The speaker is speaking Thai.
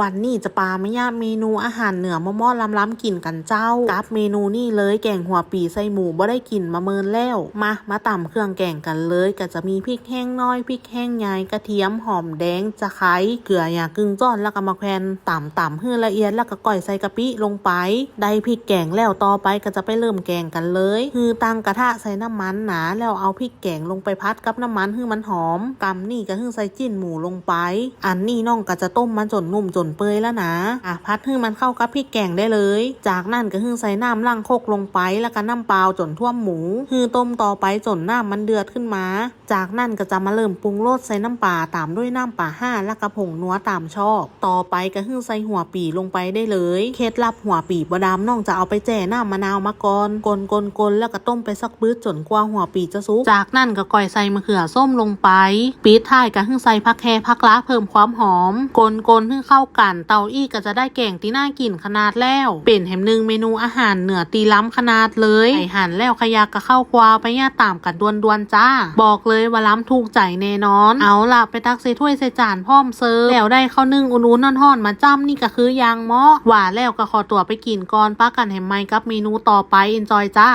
วันนี้จะปาไม่ยากเมนูอาหารเหนือมะม่อล้ำล้ำกินกันเจ้ากับเมนูนี่เลยแกงหัวปีใส่หมูบ่ได้กินมาเมินแล้ว มามาต่ำเครื่องแกงกันเลย ก็จะมีพริกแห้งน้อยพริกแห้งใหญ่กระเทียมหอมแดงจะไคร้เกลืออยากึ่งจ้อนแล้วก็มาแควนต่ำต่ำๆให้ละเอียดแล้วก็ก่อยใส่กะปิลงไป ได้พริกแกงแล้วต่อไปก็จะไปเริ่มแกงกันเลยคือตั้งกระทะใส่น้ำมันหนาแล้วเอาพริกแกงลงไปพัดกับน้ำมันให้มันหอมกำนี่ก็คือใส่จิ้นหมูลงไป อันนี้น้องก็จะต้มมันจนนุ่มจนเปื่อยแล้วนะอะพัดให้มันเข้ากับพริกแกงได้เลย จากนั้นก็คือใส่น้ำล่างโคกลงไปแล้วก็น้ำเปล่าจนท่วมหมูคือต้มต่อไปจนน้ำมันเดือดขึ้นมา จากนั้นก็จะมาเริ่มปรุงรสใส่น้ำปลาตามด้วยน้ำปลาห้าแล้วก็ผงนัวตามชอบ ต่อไปก็คือใส่หัวปีลงไปได้เลยเคล็ดลับหัวปีบดามน้องจะเอาไปแจ่น้ำมะนาวมาก่อนกลนกลกลแล้วก็ต้มไปสักปื้ดจนกว่าหัวปีจะสุกจากนั้นก็ก่อยใส่มะเขือส้มลงไปปิดท้ายก็คือใส่ผักแคผักล้าเพิ่มความหอม กลกลให้เข้ากัน เตาอี้ก็จะได้แกงที่น่ากินขนาดแล้ว เป็นแหมหนึ่งเมนูอาหารเหนือตีล้ำขนาดเลยไอหันแล้วขยากก็เข้าควาไปย่าตามกันดวนดวนๆจ้า บอกเลยว่าล้ำถูกใจแน่นอน เอาล่ะไปตักใส่ถ้วยใส่จานพร้อมเสิร์ฟแล้วได้ข้าวนึ่งอุ่นๆห่อนๆมาจ้ำนี่ก็คือยางหมาะหว่าแล้วก็ขอตัวไปกินก่อนป้ากันแหมไหมกับเมนูต่อไป enjoy จ้า